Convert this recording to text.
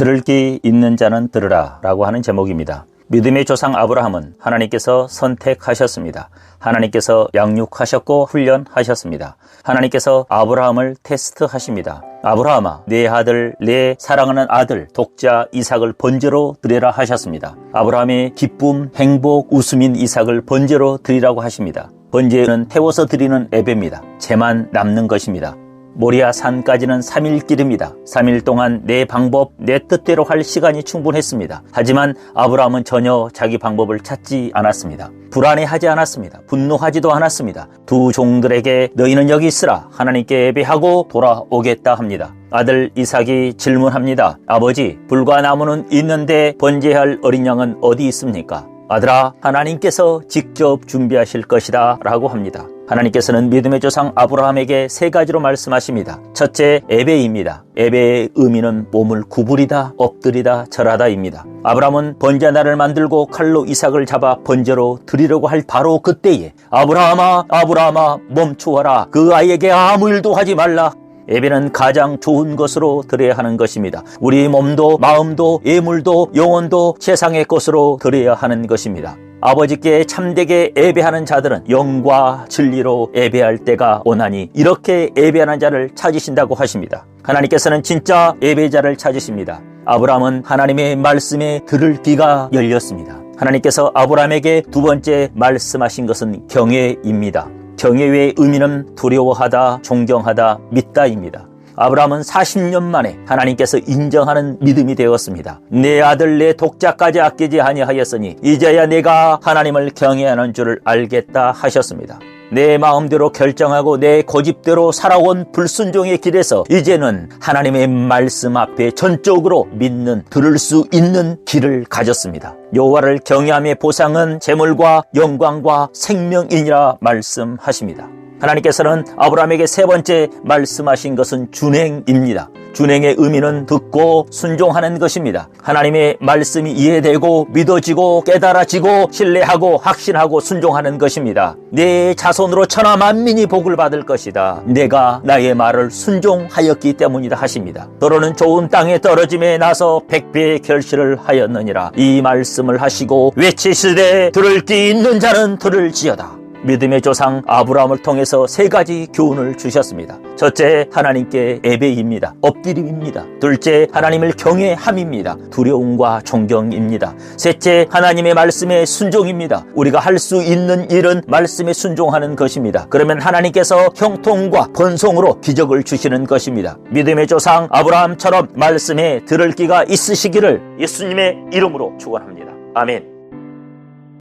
들을 귀 있는 자는 들으라 라고 하는 제목입니다. 믿음의 조상 아브라함은 하나님께서 선택하셨습니다. 하나님께서 양육하셨고 훈련하셨습니다. 하나님께서 아브라함을 테스트하십니다. 아브라함아, 내 아들, 내 사랑하는 아들, 독자 이삭을 번제로 드리라 하셨습니다. 아브라함의 기쁨, 행복, 웃음인 이삭을 번제로 드리라고 하십니다. 번제는 태워서 드리는 예배입니다. 재만 남는 것입니다. 모리아 산까지는 3일 길입니다. 3일 동안 내 방법, 내 뜻대로 할 시간이 충분했습니다. 하지만 아브라함은 전혀 자기 방법을 찾지 않았습니다. 불안해하지 않았습니다. 분노하지도 않았습니다. 두 종들에게 너희는 여기 있으라 하나님께 예배하고 돌아오겠다 합니다. 아들 이삭이 질문합니다. 아버지, 불과 나무는 있는데 번제할 어린 양은 어디 있습니까? 아들아, 하나님께서 직접 준비하실 것이다 라고 합니다. 하나님께서는 믿음의 조상 아브라함에게 세 가지로 말씀하십니다. 첫째, 예배입니다. 예배의 의미는 몸을 구부리다, 엎드리다, 절하다입니다. 아브라함은 번제 나를 만들고 칼로 이삭을 잡아 번제로 드리려고 할 바로 그때에 아브라함아, 아브라함아, 멈추어라. 그 아이에게 아무 일도 하지 말라. 예배는 가장 좋은 것으로 드려야 하는 것입니다. 우리 몸도 마음도 예물도 영혼도 세상의 것으로 드려야 하는 것입니다. 아버지께 참되게 예배하는 자들은 영과 진리로 예배할 때가 오나니 이렇게 예배하는 자를 찾으신다고 하십니다. 하나님께서는 진짜 예배자를 찾으십니다. 아브라함은 하나님의 말씀에 들을 귀가 열렸습니다. 하나님께서 아브라함에게 두 번째 말씀하신 것은 경외입니다. 경외의 의미는 두려워하다, 존경하다, 믿다입니다. 아브라함은 40년 만에 하나님께서 인정하는 믿음이 되었습니다. 내 아들 내 독자까지 아끼지 아니하였으니 이제야 내가 하나님을 경외하는 줄을 알겠다 하셨습니다. 내 마음대로 결정하고 내 고집대로 살아온 불순종의 길에서 이제는 하나님의 말씀 앞에 전적으로 믿는 들을 수 있는 길을 가졌습니다. 여호와를 경외함의 보상은 재물과 영광과 생명이니라 말씀하십니다. 하나님께서는 아브라함에게 세 번째 말씀하신 것은 준행입니다. 준행의 의미는 듣고 순종하는 것입니다. 하나님의 말씀이 이해되고 믿어지고 깨달아지고 신뢰하고 확신하고 순종하는 것입니다. 내 자손으로 천하 만민이 복을 받을 것이다. 내가 나의 말을 순종하였기 때문이다 하십니다. 너로는 좋은 땅에 떨어짐에 나서 백배의 결실을 하였느니라. 이 말씀을 하시고 외치시되 들을 귀 있는 자는 들을지어다. 믿음의 조상 아브라함을 통해서 세 가지 교훈을 주셨습니다. 첫째, 하나님께 예배입니다. 엎드림입니다. 둘째, 하나님을 경외함입니다. 두려움과 존경입니다. 셋째, 하나님의 말씀에 순종입니다. 우리가 할 수 있는 일은 말씀에 순종하는 것입니다. 그러면 하나님께서 형통과 번성으로 기적을 주시는 것입니다. 믿음의 조상 아브라함처럼 말씀에 들을 기가 있으시기를 예수님의 이름으로 축원합니다. 아멘.